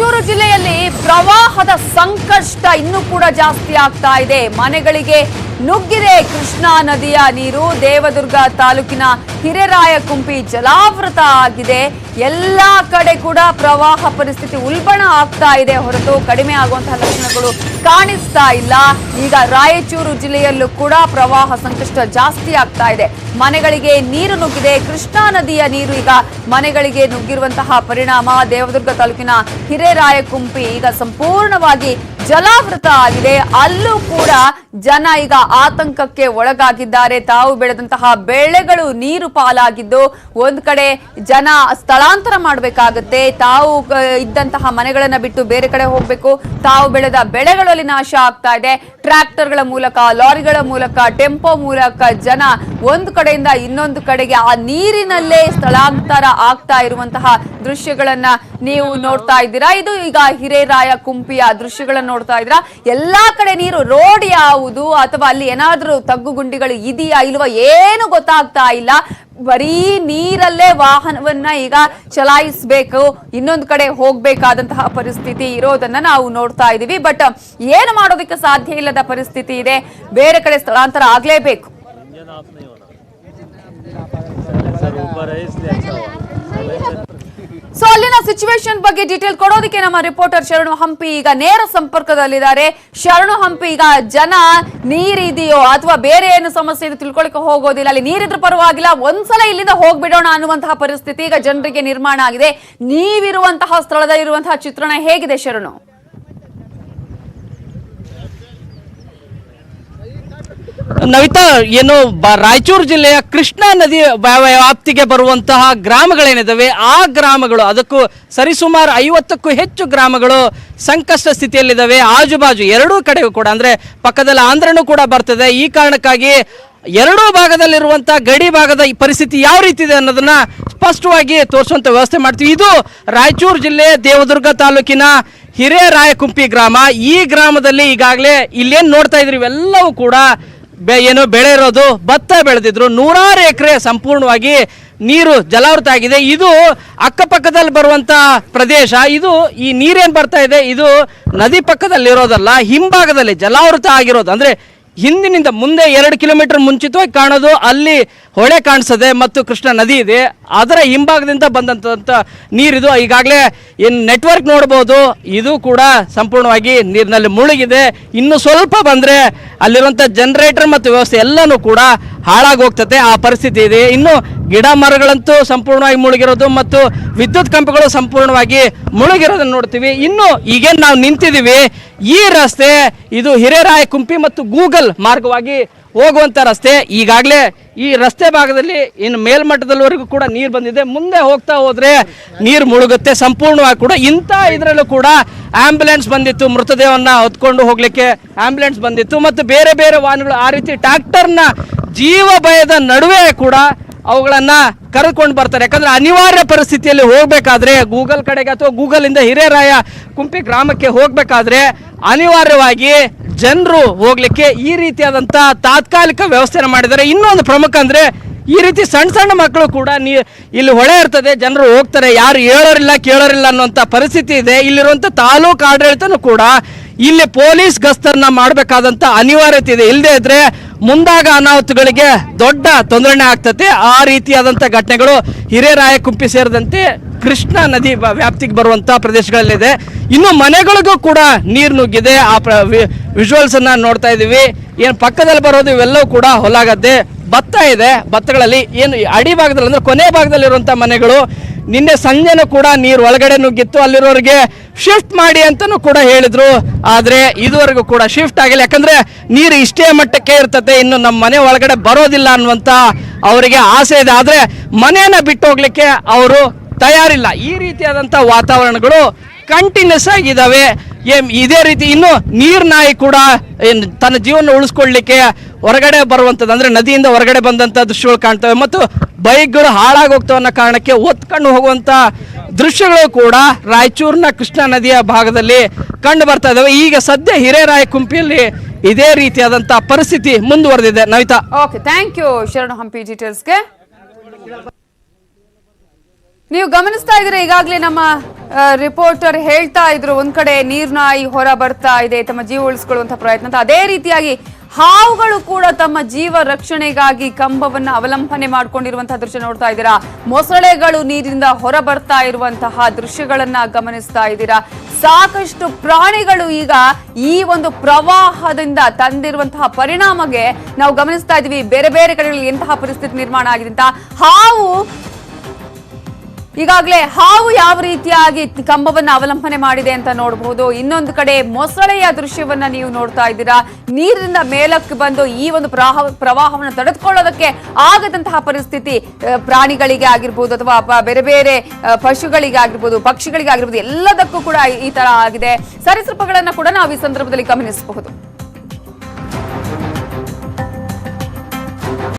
ರಾಯಚೂರು ಜಿಲ್ಲೆಯಲ್ಲಿ ಪ್ರವಾಹದ ಸಂಕಷ್ಟ ಇನ್ನೂ ಕೂಡ ಜಾಸ್ತಿ ಆಗ್ತಾ ಇದೆ. ಮನೆಗಳಿಗೆ ನುಗ್ಗಿದೆ ಕೃಷ್ಣಾ ನದಿಯ ನೀರು ದೇವದುರ್ಗ ತಾಲೂಕಿನ ಹಿರೇರಾಯಕುಂಪಿ ಜಲಾವೃತ ಆಗಿದೆ. ಎಲ್ಲ ಕಡೆ ಕೂಡ ಪ್ರವಾಹ ಪರಿಸ್ಥಿತಿ ಉಲ್ಬಣ ಆಗ್ತಾ ಇದೆ. ಹೊರತು ಕಡಿಮೆ ಆಗುವಂತಹ ಲಕ್ಷಣಗಳು ಕಾಣಿಸ್ತಾ ಇಲ್ಲ. ಈಗ ರಾಯಚೂರು ಜಿಲ್ಲೆಯಲ್ಲೂ ಕೂಡ ಪ್ರವಾಹ ಸಂಕಷ್ಟ ಜಾಸ್ತಿ ಆಗ್ತಾ ಇದೆ. ಮನೆಗಳಿಗೆ ನೀರು ನುಗ್ಗಿದೆ. ಕೃಷ್ಣಾ ನದಿಯ ನೀರು ಈಗ ಮನೆಗಳಿಗೆ ನುಗ್ಗಿರುವಂತಹ ಪರಿಣಾಮ ದೇವದುರ್ಗ ತಾಲೂಕಿನ ಹಿರೇರಾಯಕುಂಪಿ ಈಗ ಸಂಪೂರ್ಣವಾಗಿ ಜಲಾವೃತ ಆಗಿದೆ. ಅಲ್ಲೂ ಕೂಡ ಜನ ಈಗ ಆತಂಕಕ್ಕೆ ಒಳಗಾಗಿದ್ದಾರೆ. ತಾವು ಬೆಳೆದಂತಹ ಬೆಳೆಗಳು ನೀರು ಪಾಲಾಗಿದ್ದು ಒಂದ್ ಕಡೆ ಜನ ಸ್ಥಳಾಂತರ ಮಾಡಬೇಕಾಗುತ್ತೆ. ತಾವು ಇದ್ದಂತಹ ಮನೆಗಳನ್ನ ಬಿಟ್ಟು ಬೇರೆ ಕಡೆ ಹೋಗ್ಬೇಕು. ತಾವು ಬೆಳೆದ ಬೆಳೆಗಳಲ್ಲಿ ನಾಶ ಆಗ್ತಾ ಇದೆ. ಟ್ರ್ಯಾಕ್ಟರ್ಗಳ ಮೂಲಕ, ಲಾರಿಗಳ ಮೂಲಕ, ಟೆಂಪೋ ಮೂಲಕ ಜನ ಒಂದು ಕಡೆಯಿಂದ ಇನ್ನೊಂದು ಕಡೆಗೆ ಆ ನೀರಿನಲ್ಲೇ ಸ್ಥಳಾಂತರ ಆಗ್ತಾ ಇರುವಂತಹ ದೃಶ್ಯಗಳನ್ನ ನೀವು ನೋಡ್ತಾ ಇದ್ದೀರಾ? ಇದು ಈಗ ಹಿರೇರಾಯ ಕುಂಪಿಯ ದೃಶ್ಯಗಳನ್ನ ನೋಡ್ತಾ ಇದ್ದೀರಾ? ಎಲ್ಲಾ ಕಡೆ ನೀರು ರೋಡ್ ಯಾವುದು? ಅಥವಾ ಅಲ್ಲಿ ಏನಾದ್ರೂ ತಗ್ಗು ಗುಂಡಿಗಳು ಇದೆಯಾ, ಇಲ್ವಾ? ಏನು ಗೊತ್ತಾಗ್ತಾ ಇಲ್ಲ. ಬರೀ ನೀರಲ್ಲೇ ವಾಹನವನ್ನ ಈಗ ಚಲಾಯಿಸಬೇಕು, ಇನ್ನೊಂದು ಕಡೆ ಹೋಗ್ಬೇಕಾದಂತಹ ಪರಿಸ್ಥಿತಿ ಇರೋದನ್ನ ನಾವು ನೋಡ್ತಾ ಇದೀವಿ. ಬಟ್ ಏನು ಮಾಡೋದಕ್ಕೆ ಸಾಧ್ಯ ಇಲ್ಲದ ಪರಿಸ್ಥಿತಿ ಇದೆ. ಬೇರೆ ಕಡೆ ಸ್ಥಳಾಂತರ ಆಗ್ಲೇಬೇಕು. ಸೊ ಅಲ್ಲಿನ ಸಿಚುವೇಶನ್ ಬಗ್ಗೆ ಡೀಟೇಲ್ ಕೊಡೋದಕ್ಕೆ ನಮ್ಮ ರಿಪೋರ್ಟರ್ ಶರಣು ಹಂಪಿ ಈಗ ನೇರ ಸಂಪರ್ಕದಲ್ಲಿದ್ದಾರೆ. ಶರಣು ಹಂಪಿ, ಈಗ ಜನ ನೀರಿದೆಯೋ ಅಥವಾ ಬೇರೆ ಏನು ಸಮಸ್ಯೆ ಇದೆ ತಿಳ್ಕೊಳಕ್ಕೆ ಹೋಗೋದಿಲ್ಲ. ಅಲ್ಲಿ ನೀರಿದ್ರೆ ಪರವಾಗಿಲ್ಲ, ಒಂದ್ಸಲ ಇಲ್ಲಿಂದ ಹೋಗ್ಬಿಡೋಣ ಅನ್ನುವಂತಹ ಪರಿಸ್ಥಿತಿ ಈಗ ಜನರಿಗೆ ನಿರ್ಮಾಣ ಆಗಿದೆ. ನೀವಿರುವಂತಹ ಸ್ಥಳದಲ್ಲಿರುವಂತಹ ಚಿತ್ರಣ ಹೇಗಿದೆ ಶರಣು? ನವಿತಾ, ಏನು ರಾಯಚೂರು ಜಿಲ್ಲೆಯ ಕೃಷ್ಣಾ ನದಿ ವ್ಯಾ- ವ್ಯಾಪ್ತಿಗೆ ಬರುವಂತಹ ಗ್ರಾಮಗಳೇನಿದಾವೆ? ಆ ಗ್ರಾಮಗಳು, ಅದಕ್ಕೂ ಸರಿಸುಮಾರು ಐವತ್ತಕ್ಕೂ ಹೆಚ್ಚು ಗ್ರಾಮಗಳು ಸಂಕಷ್ಟ ಸ್ಥಿತಿಯಲ್ಲಿದ್ದಾವೆ ಆಜುಬಾಜು ಎರಡೂ ಕಡೆಗೂ ಕೂಡ, ಅಂದ್ರೆ ಪಕ್ಕದಲ್ಲಿ ಆಂಧ್ರನೂ ಕೂಡ ಬರ್ತದೆ. ಈ ಕಾರಣಕ್ಕಾಗಿ ಎರಡೂ ಭಾಗದಲ್ಲಿರುವಂತಹ ಗಡಿ ಭಾಗದ ಈ ಪರಿಸ್ಥಿತಿ ಯಾವ ರೀತಿ ಇದೆ ಅನ್ನೋದನ್ನ ಸ್ಪಷ್ಟವಾಗಿ ತೋರಿಸುವಂತ ವ್ಯವಸ್ಥೆ ಮಾಡ್ತೀವಿ. ಇದು ರಾಯಚೂರು ಜಿಲ್ಲೆ ದೇವದುರ್ಗ ತಾಲೂಕಿನ ಹಿರೇರಾಯಕುಂಪಿ ಗ್ರಾಮ. ಈ ಗ್ರಾಮದಲ್ಲಿ ಈಗಾಗಲೇ ಇಲ್ಲೇನು ನೋಡ್ತಾ ಇದ್ರಿ, ಇವೆಲ್ಲವೂ ಕೂಡ ಬೆ ಏನು ಬೆಳೆ ಇರೋದು, ಭತ್ತ ಬೆಳೆದಿದ್ರು ನೂರಾರು ಎಕರೆ ಸಂಪೂರ್ಣವಾಗಿ ನೀರು ಜಲಾವೃತ ಆಗಿದೆ. ಇದು ಅಕ್ಕಪಕ್ಕದಲ್ಲಿ ಬರುವಂತ ಪ್ರದೇಶ. ಇದು ಈ ನೀರೇನು ಬರ್ತಾ ಇದೆ? ಇದು ನದಿ ಪಕ್ಕದಲ್ಲಿ ಇರೋದಲ್ಲ ಹಿಂಭಾಗದಲ್ಲಿ ಜಲಾವೃತ ಆಗಿರೋದು. ಅಂದ್ರೆ ಹಿಂದಿನಿಂದ ಮುಂದೆ ಎರಡು ಕಿಲೋಮೀಟರ್ ಮುಂಚಿತವಾಗಿ ಕಾಣೋದು ಅಲ್ಲಿ ಹೊಳೆ ಕಾಣಿಸದೆ ಮತ್ತು ಕೃಷ್ಣ ನದಿ ಇದೆ. ಅದರ ಹಿಂಭಾಗದಿಂದ ಬಂದಂಥ ನೀರಿದು. ಈಗಾಗಲೇ ಏನು ನೆಟ್ವರ್ಕ್ ನೋಡ್ಬೋದು. ಇದು ಕೂಡ ಸಂಪೂರ್ಣವಾಗಿ ನೀರಿನಲ್ಲಿ ಮುಳುಗಿದೆ. ಇನ್ನು ಸ್ವಲ್ಪ ಬಂದರೆ ಅಲ್ಲಿರುವಂಥ ಜನರೇಟರ್ ಮತ್ತು ವ್ಯವಸ್ಥೆ ಎಲ್ಲನೂ ಕೂಡ ಹಾಳಾಗಿ ಹೋಗ್ತದೆ, ಆ ಪರಿಸ್ಥಿತಿ ಇದೆ. ಇನ್ನು ಗಿಡ ಮರಗಳಂತೂ ಸಂಪೂರ್ಣವಾಗಿ ಮುಳುಗಿರೋದು ಮತ್ತು ವಿದ್ಯುತ್ ಕಂಪಗಳು ಸಂಪೂರ್ಣವಾಗಿ ಮುಳುಗಿರೋದನ್ನು ನೋಡ್ತೀವಿ. ಇನ್ನು ಈಗೇನು ನಾವು ನಿಂತಿದ್ದೀವಿ, ಈ ರಸ್ತೆ, ಇದು ಹಿರೇರಾಯ, ಕುಂಪಿ ಮತ್ತು ಗೂಗಲ್ ಮಾರ್ಗವಾಗಿ ಹೋಗುವಂಥ ರಸ್ತೆ. ಈಗಾಗಲೇ ಈ ರಸ್ತೆ ಭಾಗದಲ್ಲಿ ಇನ್ನು ಮೇಲ್ಮಟ್ಟದಲ್ಲಿವರೆಗೂ ಕೂಡ ನೀರು ಬಂದಿದೆ. ಮುಂದೆ ಹೋಗ್ತಾ ಹೋದ್ರೆ ನೀರು ಮುಳುಗುತ್ತೆ. ಸಂಪೂರ್ಣವಾಗಿ ಕೂಡ ಇಂಥ ಇದರಲ್ಲೂ ಕೂಡ ಆಂಬ್ಯುಲೆನ್ಸ್ ಬಂದಿತ್ತು. ಮೃತದೇಹವನ್ನ ಹೊತ್ಕೊಂಡು ಹೋಗಲಿಕ್ಕೆ ಆಂಬ್ಯುಲೆನ್ಸ್ ಬಂದಿತ್ತು. ಮತ್ತು ಬೇರೆ ಬೇರೆ ವಾಹನಗಳು ಆ ರೀತಿ ಟ್ಯಾಕ್ಟರ್ನ ಜೀವ ಭಯದ ನಡುವೆ ಕೂಡ ಅವುಗಳನ್ನು ಕರೆದುಕೊಂಡು ಬರ್ತಾರೆ. ಯಾಕಂದ್ರೆ ಅನಿವಾರ್ಯ ಪರಿಸ್ಥಿತಿಯಲ್ಲಿ ಹೋಗಬೇಕಾದ್ರೆ ಗೂಗಲ್ ಕಡೆಗೆ ಅಥವಾ ಗೂಗಲ್ ಇಂದ ಹಿರೇರಾಯ ಕುಂಪಿ ಗ್ರಾಮಕ್ಕೆ ಹೋಗಬೇಕಾದ್ರೆ ಅನಿವಾರ್ಯವಾಗಿ ಜನರು ಹೋಗ್ಲಿಕ್ಕೆ ಈ ರೀತಿಯಾದಂಥ ತಾತ್ಕಾಲಿಕ ವ್ಯವಸ್ಥೆನ ಮಾಡಿದ್ದಾರೆ. ಇನ್ನೊಂದು ಪ್ರಮುಖ ಅಂದ್ರೆ ಈ ರೀತಿ ಸಣ್ಣ ಸಣ್ಣ ಮಕ್ಕಳು ಕೂಡ ನೀ ಇಲ್ಲಿ ಹೊಳೆ ಇರ್ತದೆ, ಜನರು ಹೋಗ್ತಾರೆ. ಯಾರು ಹೇಳೋರಿಲ್ಲ, ಕೇಳೋರಿಲ್ಲ ಅನ್ನುವಂಥ ಪರಿಸ್ಥಿತಿ ಇದೆ. ಇಲ್ಲಿರುವಂಥ ತಾಲೂಕು ಆಡಳಿತನೂ ಕೂಡ ಇಲ್ಲಿ ಪೊಲೀಸ್ ಗಸ್ತನ್ನ ಮಾಡಬೇಕಾದಂಥ ಅನಿವಾರ್ಯತೆ ಇದೆ. ಇಲ್ಲದೆ ಇದ್ರೆ ಮುಂದಾಗ ಅನಾಹುತಗಳಿಗೆ ದೊಡ್ಡ ತೊಂದರೆನೇ ಆಗ್ತದೆ. ಆ ರೀತಿಯಾದಂಥ ಘಟನೆಗಳು ಹಿರೇರಾಯಕುಂಪಿ ಸೇರಿದಂತೆ ಕೃಷ್ಣ ನದಿ ವ್ಯಾಪ್ತಿಗೆ ಬರುವಂಥ ಪ್ರದೇಶಗಳಲ್ಲಿದೆ. ಇನ್ನು ಮನೆಗಳಿಗೂ ಕೂಡ ನೀರು ನುಗ್ಗಿದೆ. ಆ ಪ್ರ ವಿಜುವಲ್ಸ್ ಅನ್ನ ನೋಡ್ತಾ ಇದ್ದೀವಿ. ಏನು ಪಕ್ಕದಲ್ಲಿ ಬರೋದು ಇವೆಲ್ಲವೂ ಕೂಡ ಹೊಲಾಗದ್ದೆ. ಭತ್ತ ಇದೆ ಭತ್ತಗಳಲ್ಲಿ. ಏನು ಅಡಿ ಭಾಗದಲ್ಲಿ ಅಂದರೆ ಕೊನೆ ಭಾಗದಲ್ಲಿರುವಂಥ ಮನೆಗಳು. ನಿನ್ನೆ ಸಂಜೆನೂ ಕೂಡ ನೀರು ಒಳಗಡೆ ನುಗ್ಗಿತ್ತು. ಅಲ್ಲಿರೋರಿಗೆ ಶಿಫ್ಟ್ ಮಾಡಿ ಅಂತಲೂ ಕೂಡ ಹೇಳಿದ್ರು. ಆದರೆ ಇದುವರೆಗೂ ಕೂಡ ಶಿಫ್ಟ್ ಆಗಿಲ್ಲ. ಯಾಕಂದ್ರೆ ನೀರು ಇಷ್ಟೇ ಮಟ್ಟಕ್ಕೆ ಇರ್ತದೆ. ಇನ್ನು ನಮ್ಮ ಮನೆ ಒಳಗಡೆ ಬರೋದಿಲ್ಲ ಅನ್ನುವಂಥ ಅವರಿಗೆ ಆಸೆ ಇದೆ. ಆದರೆ ಮನೆಯನ್ನ ಬಿಟ್ಟು ಹೋಗ್ಲಿಕ್ಕೆ ಅವರು ತಯಾರಿಲ್ಲ. ಈ ರೀತಿಯಾದಂಥ ವಾತಾವರಣಗಳು ಕಂಟಿನ್ಯೂಸ್ ಆಗಿದ್ದಾವೆ ಇದೇ ರೀತಿ ಇನ್ನು ನೀರ್ ನಾಯಿ ಕೂಡ ತನ್ನ ಜೀವನ ಉಳಿಸ್ಕೊಳ್ಳಿಕ್ಕೆ ಹೊರಗಡೆ ಬರುವಂಥದ್ದು, ಅಂದ್ರೆ ನದಿಯಿಂದ ಹೊರಗಡೆ ಬಂದಂಥ ದೃಶ್ಯಗಳು ಕಾಣ್ತವೆ ಮತ್ತು ಬೈಕ್ಗಳು ಹಾಳಾಗೋಗ್ತವೆ ಅನ್ನೋ ಕಾರಣಕ್ಕೆ ಒತ್ಕೊಂಡು ಹೋಗುವಂಥ ದೃಶ್ಯಗಳು ಕೂಡ ರಾಯಚೂರಿನ ಕೃಷ್ಣಾ ನದಿಯ ಭಾಗದಲ್ಲಿ ಕಂಡು ಬರ್ತಾ ಇದ್ದಾವೆ ಈಗ ಸದ್ಯ ಹಿರೇರಾಯ ಕುಂಪಿಯಲ್ಲಿ ಇದೇ ರೀತಿಯಾದಂಥ ಪರಿಸ್ಥಿತಿ ಮುಂದುವರೆದಿದೆ. ನವಿತಾ. ಓಕೆ ಥ್ಯಾಂಕ್ ಯು ಶರಣು ಹಂಪಿ ಡೀಟೇಲ್ಸ್ಗೆ ನೀವು ಗಮನಿಸ್ತಾ ಇದ್ರೆ ಈಗಾಗಲೇ ನಮ್ಮ ರಿಪೋರ್ಟರ್ ಹೇಳ್ತಾ ಇದ್ರು, ಒಂದ್ ಕಡೆ ನೀರ್ನಾಯಿ ಹೊರ ಬರ್ತಾ ಇದೆ, ತಮ್ಮ ಜೀವ ಉಳಿಸ್ಕೊಳ್ಳುವಂತ ಪ್ರಯತ್ನ ಅಂತ. ಅದೇ ರೀತಿಯಾಗಿ ಹಾವುಗಳು ಕೂಡ ತಮ್ಮ ಜೀವ ರಕ್ಷಣೆಗಾಗಿ ಕಂಬವನ್ನ ಅವಲಂಬನೆ ಮಾಡಿಕೊಂಡಿರುವಂತಹ ದೃಶ್ಯ ನೋಡ್ತಾ ಇದ್ದೀರಾ? ಮೊಸಳೆಗಳು ನೀರಿನಿಂದ ಹೊರ ಬರ್ತಾ ಇರುವಂತಹ ದೃಶ್ಯಗಳನ್ನ ಗಮನಿಸ್ತಾ ಇದ್ದೀರಾ? ಸಾಕಷ್ಟು ಪ್ರಾಣಿಗಳು ಈಗ ಈ ಒಂದು ಪ್ರವಾಹದಿಂದ ತಂದಿರುವಂತಹ ಪರಿಣಾಮಗೆ ನಾವು ಗಮನಿಸ್ತಾ ಇದೀವಿ ಬೇರೆ ಬೇರೆ ಕಡೆಗಳಲ್ಲಿ ಎಂತಹ ಪರಿಸ್ಥಿತಿ ನಿರ್ಮಾಣ ಆಗಿದೆ ಅಂತ. ಹಾವು ಈಗಾಗಲೇ ಹಾವು ಯಾವ ರೀತಿಯಾಗಿ ಕಂಬವನ್ನು ಅವಲಂಬನೆ ಮಾಡಿದೆ ಅಂತ ನೋಡಬಹುದು. ಇನ್ನೊಂದು ಕಡೆ ಮೊಸಳೆಯ ದೃಶ್ಯವನ್ನ ನೀವು ನೋಡ್ತಾ ಇದ್ದೀರಾ. ನೀರಿನಿಂದ ಮೇಲಕ್ಕೆ ಬಂದು ಈ ಒಂದು ಪ್ರವಾಹ, ಪ್ರವಾಹವನ್ನು ತಡೆದುಕೊಳ್ಳೋದಕ್ಕೆ ಆಗದಂತಹ ಪರಿಸ್ಥಿತಿ ಪ್ರಾಣಿಗಳಿಗೆ ಆಗಿರ್ಬೋದು ಅಥವಾ ಬೇರೆ ಬೇರೆ ಪಶುಗಳಿಗೆ ಆಗಿರ್ಬೋದು, ಪಕ್ಷಿಗಳಿಗೆ ಆಗಿರ್ಬೋದು, ಎಲ್ಲದಕ್ಕೂ ಕೂಡ ಈ ತರ ಆಗಿದೆ. ಸರಿಸೃಪಗಳನ್ನ ಕೂಡ ನಾವು ಈ ಸಂದರ್ಭದಲ್ಲಿ ಗಮನಿಸಬಹುದು.